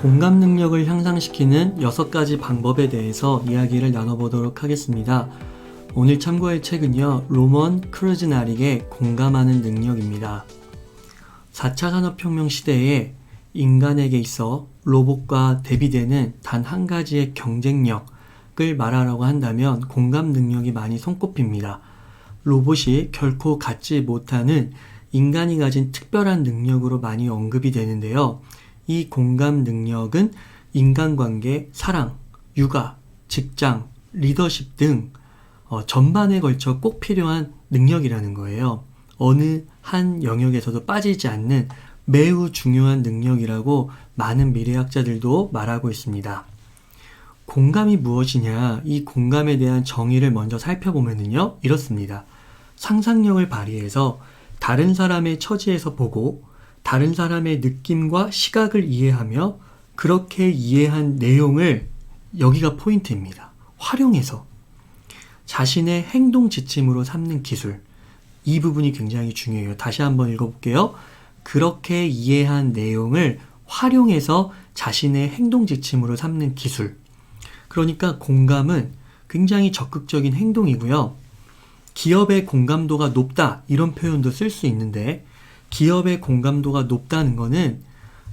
공감 능력을 향상시키는 6가지 방법에 대해서 이야기를 나눠보도록 하겠습니다. 오늘 참고할 책은요, 로먼 크루즈나릭의 공감하는 능력입니다. 4차 산업혁명 시대에 인간에게 있어 로봇과 대비되는 단 한 가지의 경쟁력을 말하라고 한다면 공감 능력이 많이 손꼽힙니다. 로봇이 결코 갖지 못하는 인간이 가진 특별한 능력으로 많이 언급이 되는데요. 이 공감 능력은 인간관계, 사랑, 육아, 직장, 리더십 등 어, 전반에 걸쳐 꼭 필요한 능력이라는 거예요. 어느 한 영역에서도 빠지지 않는 매우 중요한 능력이라고 많은 미래학자들도 말하고 있습니다. 공감이 무엇이냐, 이 공감에 대한 정의를 먼저 살펴보면요, 이렇습니다. 상상력을 발휘해서 다른 사람의 처지에서 보고 다른 사람의 느낌과 시각을 이해하며 그렇게 이해한 내용을 여기가 포인트입니다. 활용해서 자신의 행동 지침으로 삼는 기술. 이 부분이 굉장히 중요해요. 다시 한번 읽어볼게요. 그렇게 이해한 내용을 활용해서 자신의 행동 지침으로 삼는 기술. 그러니까 공감은 굉장히 적극적인 행동이고요. 기업의 공감도가 높다 이런 표현도 쓸 수 있는데 기업의 공감도가 높다는 거는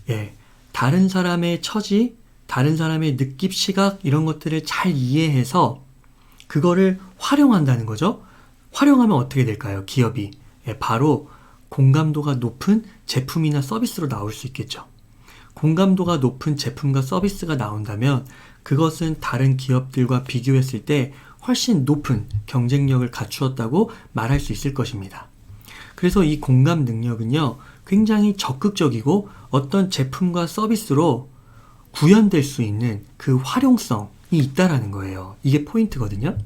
예, 다른 사람의 처지, 다른 사람의 느낌, 시각 이런 것들을 잘 이해해서 그거를 활용한다는 거죠. 활용하면 어떻게 될까요? 기업이 예, 바로 공감도가 높은 제품이나 서비스로 나올 수 있겠죠. 공감도가 높은 제품과 서비스가 나온다면 그것은 다른 기업들과 비교했을 때 훨씬 높은 경쟁력을 갖추었다고 말할 수 있을 것입니다. 그래서 이 공감 능력은요, 굉장히 적극적이고 어떤 제품과 서비스로 구현될 수 있는 그 활용성이 있다라는 거예요. 이게 포인트거든요.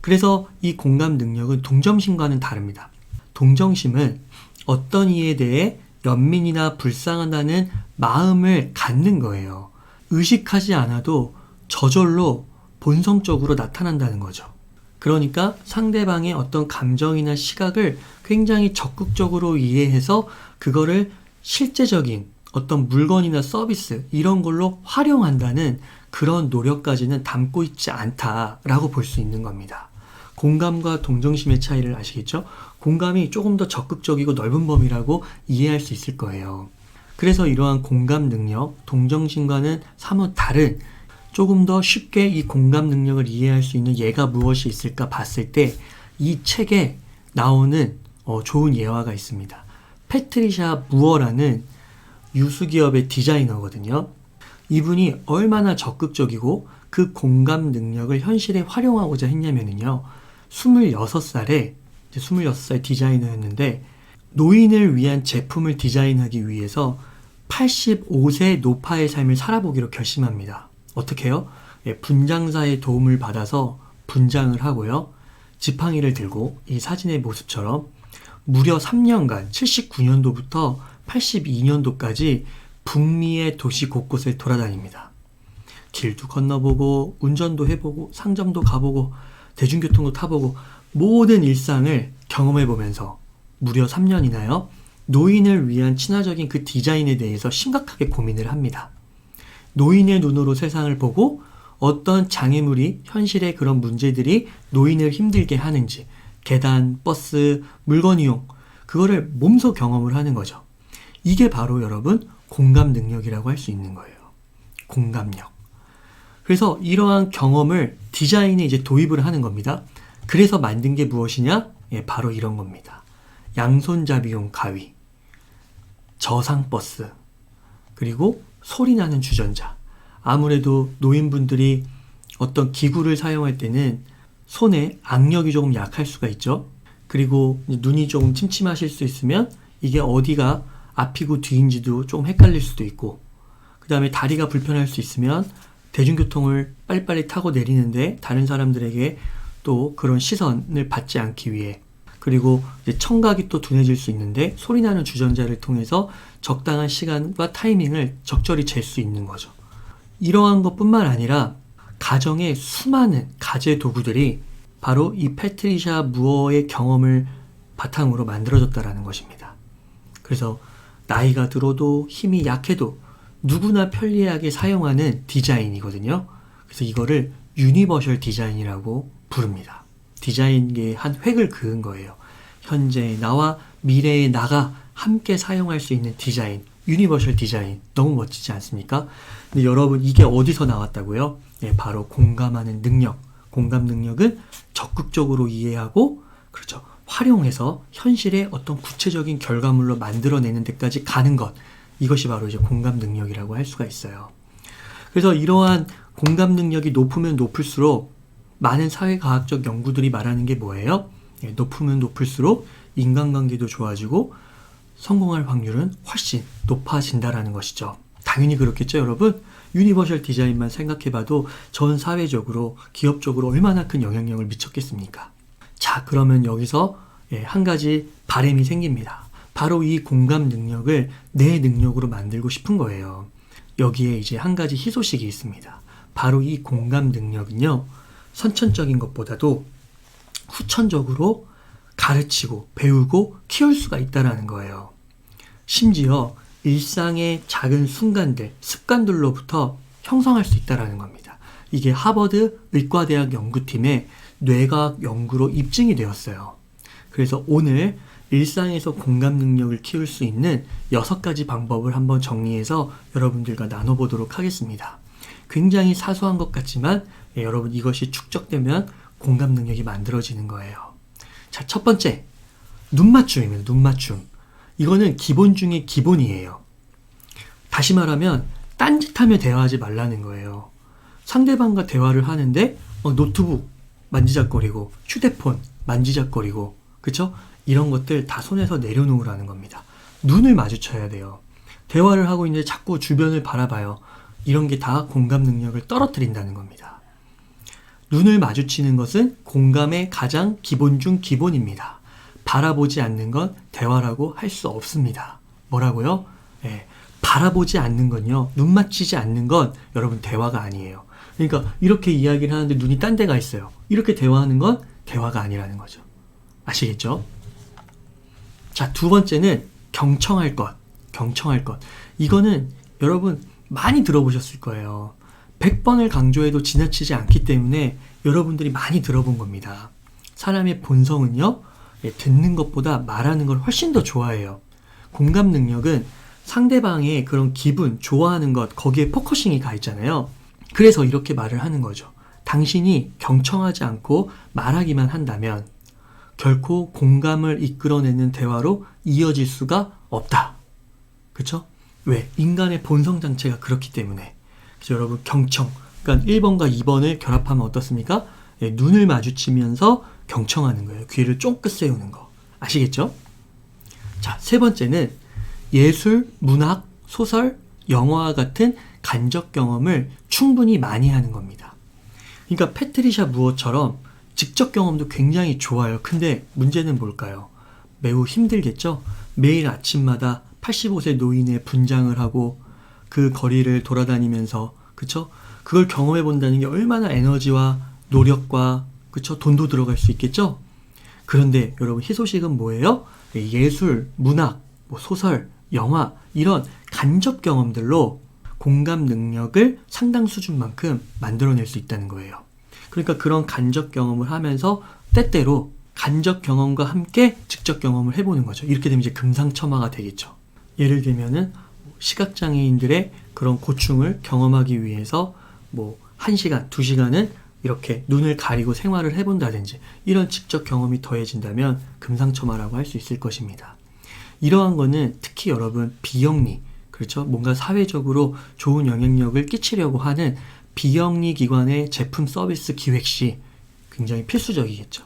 그래서 이 공감 능력은 동정심과는 다릅니다. 동정심은 어떤 이에 대해 연민이나 불쌍하다는 마음을 갖는 거예요. 의식하지 않아도 저절로 본성적으로 나타난다는 거죠. 그러니까 상대방의 어떤 감정이나 시각을 굉장히 적극적으로 이해해서 그거를 실제적인 어떤 물건이나 서비스 이런 걸로 활용한다는 그런 노력까지는 담고 있지 않다라고 볼 수 있는 겁니다. 공감과 동정심의 차이를 아시겠죠? 공감이 조금 더 적극적이고 넓은 범위라고 이해할 수 있을 거예요. 그래서 이러한 공감 능력, 동정심과는 사뭇 다른 조금 더 쉽게 이 공감 능력을 이해할 수 있는 예가 무엇이 있을까 봤을 때 이 책에 나오는 어, 좋은 예화가 있습니다. 패트리샤 무어라는 유수기업의 디자이너거든요. 이분이 얼마나 적극적이고 그 공감 능력을 현실에 활용하고자 했냐면요. 26살에 26살 디자이너였는데 노인을 위한 제품을 디자인하기 위해서 85세 노파의 삶을 살아보기로 결심합니다. 어떻게 해요? 예, 분장사의 도움을 받아서 분장을 하고요. 지팡이를 들고 이 사진의 모습처럼 무려 3년간 79년도부터 82년도까지 북미의 도시 곳곳을 돌아다닙니다. 길도 건너보고 운전도 해보고 상점도 가보고 대중교통도 타보고 모든 일상을 경험해보면서 무려 3년이나요. 노인을 위한 친화적인 그 디자인에 대해서 심각하게 고민을 합니다. 노인의 눈으로 세상을 보고 어떤 장애물이 현실의 그런 문제들이 노인을 힘들게 하는지 계단, 버스, 물건 이용 그거를 몸소 경험을 하는 거죠. 이게 바로 여러분 공감 능력이라고 할 수 있는 거예요. 공감력. 그래서 이러한 경험을 디자인에 이제 도입을 하는 겁니다. 그래서 만든 게 무엇이냐? 예, 바로 이런 겁니다. 양손잡이용 가위, 저상버스, 그리고 소리 나는 주전자. 아무래도 노인분들이 어떤 기구를 사용할 때는 손에 악력이 조금 약할 수가 있죠. 그리고 눈이 조금 침침하실 수 있으면 이게 어디가 앞이고 뒤인지도 조금 헷갈릴 수도 있고, 그 다음에 다리가 불편할 수 있으면 대중교통을 빨리빨리 타고 내리는데 다른 사람들에게 또 그런 시선을 받지 않기 위해 그리고 청각이 또 둔해질 수 있는데 소리 나는 주전자를 통해서 적당한 시간과 타이밍을 적절히 잴 수 있는 거죠. 이러한 것뿐만 아니라 가정의 수많은 가재 도구들이 바로 이 패트리샤 무어의 경험을 바탕으로 만들어졌다라는 것입니다. 그래서 나이가 들어도 힘이 약해도 누구나 편리하게 사용하는 디자인이거든요. 그래서 이거를 유니버셜 디자인이라고 부릅니다. 디자인계의 한 획을 그은 거예요. 현재 나와 미래의 나가 함께 사용할 수 있는 디자인, 유니버셜 디자인. 너무 멋지지 않습니까? 근데 여러분, 이게 어디서 나왔다고요? 네, 바로 공감하는 능력. 공감 능력은 적극적으로 이해하고, 그렇죠. 활용해서 현실의 어떤 구체적인 결과물로 만들어내는 데까지 가는 것. 이것이 바로 이제 공감 능력이라고 할 수가 있어요. 그래서 이러한 공감 능력이 높으면 높을수록 많은 사회과학적 연구들이 말하는 게 뭐예요? 예, 높으면 높을수록 인간관계도 좋아지고 성공할 확률은 훨씬 높아진다라는 것이죠. 당연히 그렇겠죠, 여러분? 유니버셜 디자인만 생각해봐도 전 사회적으로, 기업적으로 얼마나 큰 영향력을 미쳤겠습니까? 자, 그러면 여기서 예, 한 가지 바램이 생깁니다. 바로 이 공감 능력을 내 능력으로 만들고 싶은 거예요. 여기에 이제 한 가지 희소식이 있습니다. 바로 이 공감 능력은요, 선천적인 것보다도 후천적으로 가르치고 배우고 키울 수가 있다라는 거예요. 심지어 일상의 작은 순간들, 습관들로부터 형성할 수 있다라는 겁니다. 이게 하버드 의과대학 연구팀의 뇌과학 연구로 입증이 되었어요. 그래서 오늘 일상에서 공감 능력을 키울 수 있는 여섯 가지 방법을 한번 정리해서 여러분들과 나눠보도록 하겠습니다. 굉장히 사소한 것 같지만 예, 여러분 이것이 축적되면 공감 능력이 만들어지는 거예요. 자, 첫 번째. 눈 맞춤입니다. 눈 맞춤. 이거는 기본 중에 기본이에요. 다시 말하면 딴짓하며 대화하지 말라는 거예요. 상대방과 대화를 하는데 어, 노트북 만지작거리고 휴대폰 만지작거리고 그쵸? 이런 것들 다 손에서 내려놓으라는 겁니다. 눈을 마주쳐야 돼요. 대화를 하고 있는데 자꾸 주변을 바라봐요. 이런 게 다 공감 능력을 떨어뜨린다는 겁니다. 눈을 마주치는 것은 공감의 가장 기본 중 기본입니다. 바라보지 않는 건 대화라고 할 수 없습니다. 뭐라고요? 예, 바라보지 않는 건요, 눈 맞추지 않는 건 여러분 대화가 아니에요. 그러니까 이렇게 이야기를 하는데 눈이 딴 데가 있어요. 이렇게 대화하는 건 대화가 아니라는 거죠. 아시겠죠? 자, 두 번째는 경청할 것. 경청할 것. 이거는 여러분 많이 들어보셨을 거예요. 100번을 강조해도 지나치지 않기 때문에 여러분들이 많이 들어본 겁니다. 사람의 본성은요, 예, 듣는 것보다 말하는 걸 훨씬 더 좋아해요. 공감 능력은 상대방의 그런 기분, 좋아하는 것, 거기에 포커싱이 가 있잖아요. 그래서 이렇게 말을 하는 거죠. 당신이 경청하지 않고 말하기만 한다면 결코 공감을 이끌어내는 대화로 이어질 수가 없다. 그쵸? 왜? 인간의 본성 장체가 그렇기 때문에. 그래서 여러분, 경청. 그러니까 1번과 2번을 결합하면 어떻습니까? 예, 눈을 마주치면서 경청하는 거예요. 귀를 쫑긋 세우는 거. 아시겠죠? 자, 세 번째는 예술, 문학, 소설, 영화와 같은 간접 경험을 충분히 많이 하는 겁니다. 그러니까 패트리샤 무어처럼 직접 경험도 굉장히 좋아요. 근데 문제는 뭘까요? 매우 힘들겠죠? 매일 아침마다 85세 노인의 분장을 하고 그 거리를 돌아다니면서, 그쵸? 그걸 경험해 본다는 게 얼마나 에너지와 노력과, 그쵸? 돈도 들어갈 수 있겠죠? 그런데 여러분, 희소식은 뭐예요? 예술, 문학, 뭐 소설, 영화, 이런 간접 경험들로 공감 능력을 상당 수준만큼 만들어낼 수 있다는 거예요. 그러니까 그런 간접 경험을 하면서 때때로 간접 경험과 함께 직접 경험을 해보는 거죠. 이렇게 되면 이제 금상첨화가 되겠죠. 예를 들면은 시각장애인들의 그런 고충을 경험하기 위해서 뭐 1시간, 2시간은 이렇게 눈을 가리고 생활을 해본다든지 이런 직접 경험이 더해진다면 금상첨화라고 할 수 있을 것입니다. 이러한 거는 특히 여러분 비영리, 그렇죠? 뭔가 사회적으로 좋은 영향력을 끼치려고 하는 비영리 기관의 제품 서비스 기획 시 굉장히 필수적이겠죠.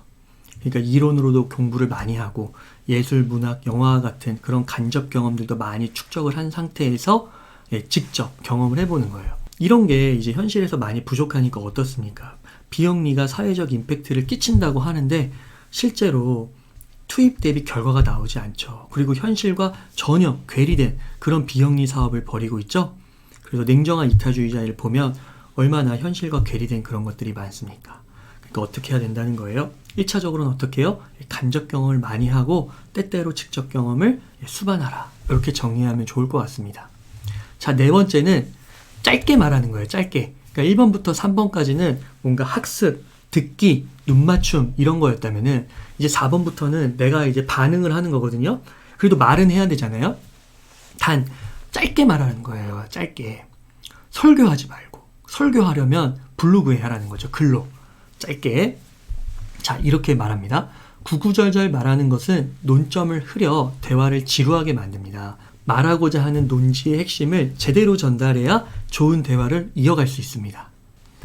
그러니까 이론으로도 공부를 많이 하고 예술, 문학, 영화 같은 그런 간접 경험들도 많이 축적을 한 상태에서 예, 직접 경험을 해보는 거예요. 이런 게 이제 현실에서 많이 부족하니까 어떻습니까? 비영리가 사회적 임팩트를 끼친다고 하는데 실제로 투입 대비 결과가 나오지 않죠. 그리고 현실과 전혀 괴리된 그런 비영리 사업을 벌이고 있죠. 그래서 냉정한 이타주의자를 보면 얼마나 현실과 괴리된 그런 것들이 많습니까? 그러니까 어떻게 해야 된다는 거예요? 1차적으로는 어떻게 해요? 간접 경험을 많이 하고 때때로 직접 경험을 수반하라. 이렇게 정리하면 좋을 것 같습니다. 자, 네 번째는 짧게 말하는 거예요. 짧게. 그러니까 1번부터 3번까지는 뭔가 학습, 듣기, 눈 맞춤 이런 거였다면은 이제 4번부터는 내가 이제 반응을 하는 거거든요. 그래도 말은 해야 되잖아요. 단 짧게 말하는 거예요. 짧게. 설교하지 말고. 설교하려면 블로그에 하라는 거죠. 글로. 짧게. 자, 이렇게 말합니다. 구구절절 말하는 것은 논점을 흐려 대화를 지루하게 만듭니다. 말하고자 하는 논지의 핵심을 제대로 전달해야 좋은 대화를 이어갈 수 있습니다.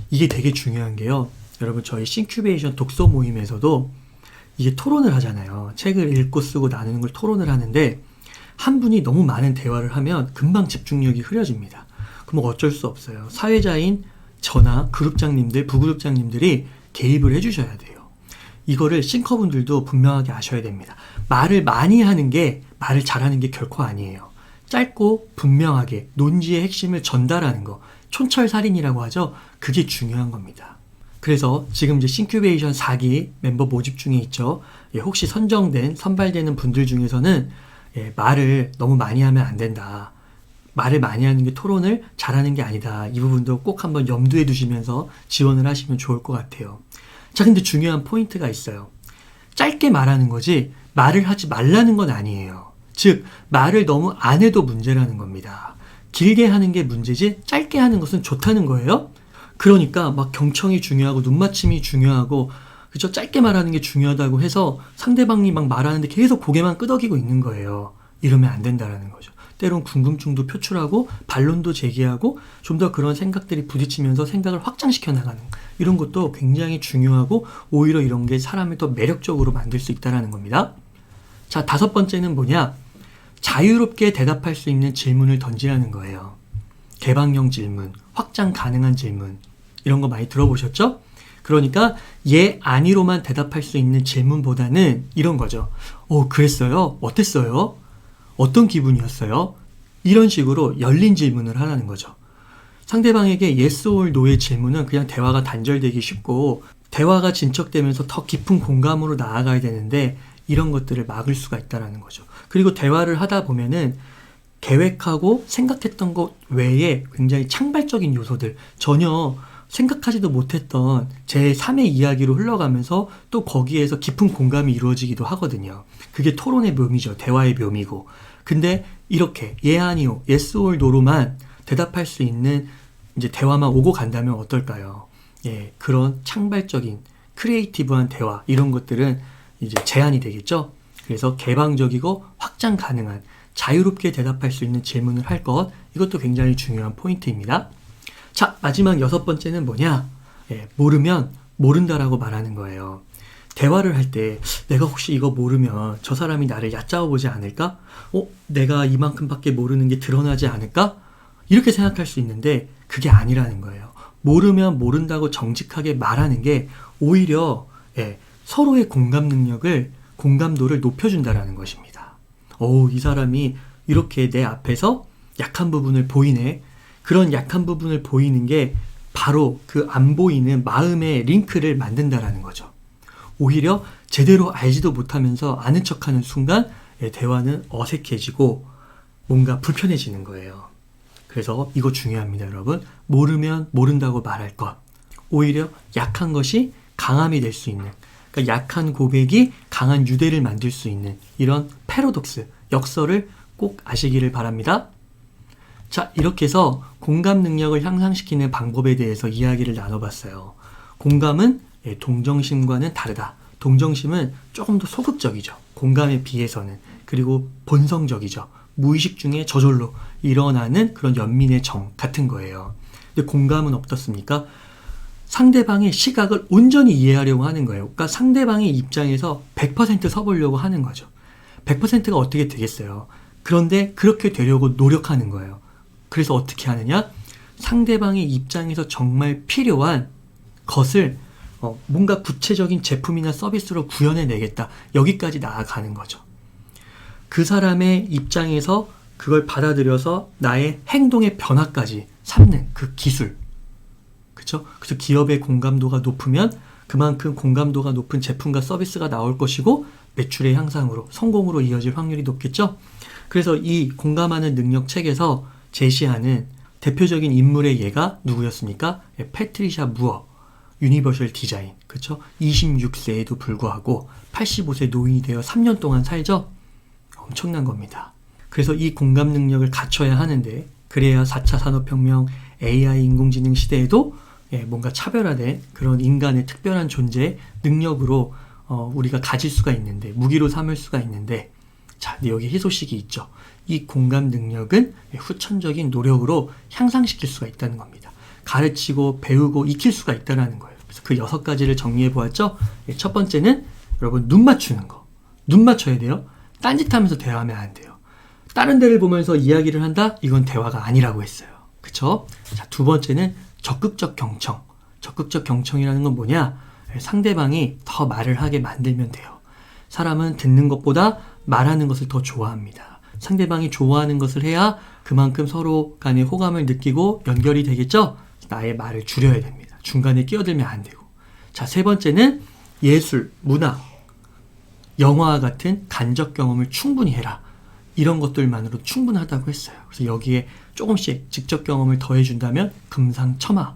이게 되게 중요한 게요. 여러분, 저희 싱큐베이션 독서 모임에서도 이게 토론을 하잖아요. 책을 읽고 쓰고 나누는 걸 토론을 하는데 한 분이 너무 많은 대화를 하면 금방 집중력이 흐려집니다. 그럼 어쩔 수 없어요. 사회자인 저나 그룹장님들, 부그룹장님들이 개입을 해주셔야 돼요. 이거를 싱커분들도 분명하게 아셔야 됩니다. 말을 많이 하는 게 말을 잘하는 게 결코 아니에요. 짧고 분명하게 논지의 핵심을 전달하는 거, 촌철살인이라고 하죠. 그게 중요한 겁니다. 그래서 지금 이제 싱큐베이션 4기 멤버 모집 중에 있죠. 예, 혹시 선정된, 선발되는 분들 중에서는 예, 말을 너무 많이 하면 안 된다. 말을 많이 하는 게 토론을 잘하는 게 아니다. 이 부분도 꼭 한번 염두에 두시면서 지원을 하시면 좋을 것 같아요. 자, 근데 중요한 포인트가 있어요. 짧게 말하는 거지 말을 하지 말라는 건 아니에요. 즉, 말을 너무 안 해도 문제라는 겁니다. 길게 하는 게 문제지 짧게 하는 것은 좋다는 거예요. 그러니까 막 경청이 중요하고 눈맞춤이 중요하고 그죠? 짧게 말하는 게 중요하다고 해서 상대방이 막 말하는데 계속 고개만 끄덕이고 있는 거예요. 이러면 안 된다라는 거죠. 때론 궁금증도 표출하고 반론도 제기하고 좀 더 그런 생각들이 부딪히면서 생각을 확장시켜 나가는 이런 것도 굉장히 중요하고 오히려 이런 게 사람을 더 매력적으로 만들 수 있다라는 겁니다. 자, 다섯 번째는 뭐냐? 자유롭게 대답할 수 있는 질문을 던지라는 거예요. 개방형 질문, 확장 가능한 질문, 이런 거 많이 들어보셨죠? 그러니까 예, 아니로만 대답할 수 있는 질문보다는 이런 거죠. 어, 그랬어요? 어땠어요? 어떤 기분이었어요? 이런 식으로 열린 질문을 하라는 거죠. 상대방에게 yes or no의 질문은 그냥 대화가 단절되기 쉽고 대화가 진척되면서 더 깊은 공감으로 나아가야 되는데 이런 것들을 막을 수가 있다라는 거죠. 그리고 대화를 하다 보면은 계획하고 생각했던 것 외에 굉장히 창발적인 요소들 전혀 생각하지도 못했던 제 3의 이야기로 흘러가면서 또 거기에서 깊은 공감이 이루어지기도 하거든요. 그게 토론의 묘미죠. 대화의 묘미고. 근데 이렇게 예 아니요, yes or no로만 대답할 수 있는 이제 대화만 오고 간다면 어떨까요? 예, 그런 창발적인 크리에이티브한 대화 이런 것들은 이제 제한이 되겠죠. 그래서 개방적이고 확장 가능한 자유롭게 대답할 수 있는 질문을 할 것 이것도 굉장히 중요한 포인트입니다. 자, 마지막 여섯 번째는 뭐냐? 예, 모르면 모른다라고 말하는 거예요. 대화를 할 때 내가 혹시 이거 모르면 저 사람이 나를 얕잡아 보지 않을까? 어, 내가 이만큼밖에 모르는 게 드러나지 않을까? 이렇게 생각할 수 있는데 그게 아니라는 거예요. 모르면 모른다고 정직하게 말하는 게 오히려 예, 서로의 공감 능력을 공감도를 높여준다라는 것입니다. 오, 이 사람이 이렇게 내 앞에서 약한 부분을 보이네. 그런 약한 부분을 보이는 게 바로 그 안 보이는 마음의 링크를 만든다라는 거죠. 오히려 제대로 알지도 못하면서 아는 척하는 순간 예, 대화는 어색해지고 뭔가 불편해지는 거예요. 그래서 이거 중요합니다, 여러분. 모르면 모른다고 말할 것. 오히려 약한 것이 강함이 될 수 있는, 그러니까 약한 고백이 강한 유대를 만들 수 있는 이런 패러독스, 역설을 꼭 아시기를 바랍니다. 자, 이렇게 해서 공감 능력을 향상시키는 방법에 대해서 이야기를 나눠봤어요. 공감은 예, 동정심과는 다르다. 동정심은 조금 더 소극적이죠. 공감에 비해서는. 그리고 본성적이죠. 무의식 중에 저절로 일어나는 그런 연민의 정 같은 거예요. 근데 공감은 어떻습니까? 상대방의 시각을 온전히 이해하려고 하는 거예요. 그러니까 상대방의 입장에서 100% 서보려고 하는 거죠. 100%가 어떻게 되겠어요? 그런데 그렇게 되려고 노력하는 거예요. 그래서 어떻게 하느냐? 상대방의 입장에서 정말 필요한 것을 어, 뭔가 구체적인 제품이나 서비스로 구현해 내겠다. 여기까지 나아가는 거죠. 그 사람의 입장에서 그걸 받아들여서 나의 행동의 변화까지 삼는 그 기술. 그쵸? 그래서 기업의 공감도가 높으면 그만큼 공감도가 높은 제품과 서비스가 나올 것이고 매출의 향상으로 성공으로 이어질 확률이 높겠죠? 그래서 이 공감하는 능력 책에서 제시하는 대표적인 인물의 예가 누구였습니까? 예, 패트리샤 무어, 유니버셜 디자인. 그렇죠? 26세에도 불구하고 85세 노인이 되어 3년 동안 살죠? 엄청난 겁니다. 그래서 이 공감 능력을 갖춰야 하는데 그래야 4차 산업혁명, AI 인공지능 시대에도 예, 뭔가 차별화된 그런 인간의 특별한 존재 능력으로 어, 우리가 가질 수가 있는데 무기로 삼을 수가 있는데 자 여기 희소식이 있죠. 이 공감 능력은 후천적인 노력으로 향상시킬 수가 있다는 겁니다. 가르치고 배우고 익힐 수가 있다는 거예요. 그래서 그 여섯 가지를 정리해 보았죠. 예, 첫 번째는 여러분 눈 맞추는 거. 눈 맞춰야 돼요. 딴짓하면서 대화하면 안 돼요. 다른 데를 보면서 이야기를 한다? 이건 대화가 아니라고 했어요. 그쵸? 자, 두 번째는 적극적 경청. 적극적 경청이라는 건 뭐냐? 상대방이 더 말을 하게 만들면 돼요. 사람은 듣는 것보다 말하는 것을 더 좋아합니다. 상대방이 좋아하는 것을 해야 그만큼 서로 간의 호감을 느끼고 연결이 되겠죠? 나의 말을 줄여야 됩니다. 중간에 끼어들면 안 되고. 자, 세 번째는 예술, 문화, 영화와 같은 간접 경험을 충분히 해라. 이런 것들만으로 충분하다고 했어요. 그래서 여기에 조금씩 직접 경험을 더해준다면 금상첨화.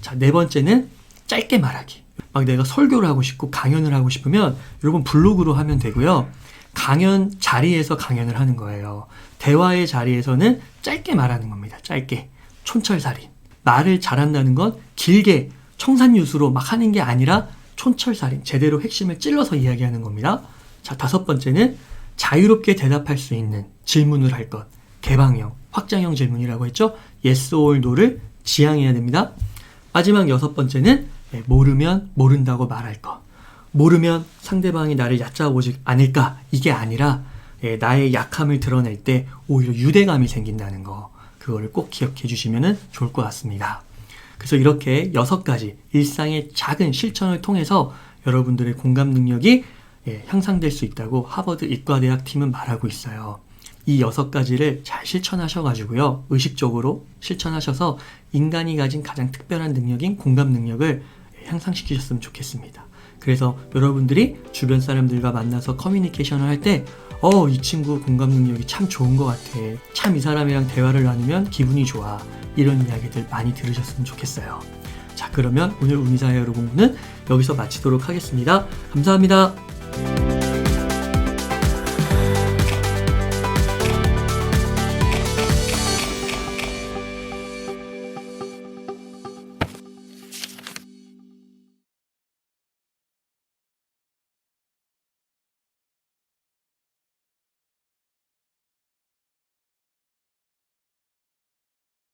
자, 네 번째는 짧게 말하기. 막 내가 설교를 하고 싶고 강연을 하고 싶으면 여러분 블로그로 하면 되고요. 강연 자리에서 강연을 하는 거예요. 대화의 자리에서는 짧게 말하는 겁니다. 짧게. 촌철살인. 말을 잘한다는 건 길게 청산유수로 막 하는 게 아니라 촌철살인. 제대로 핵심을 찔러서 이야기하는 겁니다. 자, 다섯 번째는 자유롭게 대답할 수 있는 질문을 할 것. 개방형, 확장형 질문이라고 했죠? yes or no를 지향해야 됩니다. 마지막 여섯 번째는 예, 모르면 모른다고 말할 것. 모르면 상대방이 나를 얕잡아오지 않을까? 이게 아니라 예, 나의 약함을 드러낼 때 오히려 유대감이 생긴다는 거. 그거를 꼭 기억해 주시면 좋을 것 같습니다. 그래서 이렇게 여섯 가지 일상의 작은 실천을 통해서 여러분들의 공감 능력이 예, 향상될 수 있다고 하버드 이과대학 팀은 말하고 있어요. 이 여섯 가지를 잘 실천하셔가지고요. 의식적으로 실천하셔서 인간이 가진 가장 특별한 능력인 공감 능력을 향상시키셨으면 좋겠습니다. 그래서 여러분들이 주변 사람들과 만나서 커뮤니케이션을 할 때, 어, 이 친구 공감 능력이 참 좋은 것 같아. 참 이 사람이랑 대화를 나누면 기분이 좋아. 이런 이야기들 많이 들으셨으면 좋겠어요. 자, 그러면 오늘 운이사의 여러분은 여기서 마치도록 하겠습니다. 감사합니다.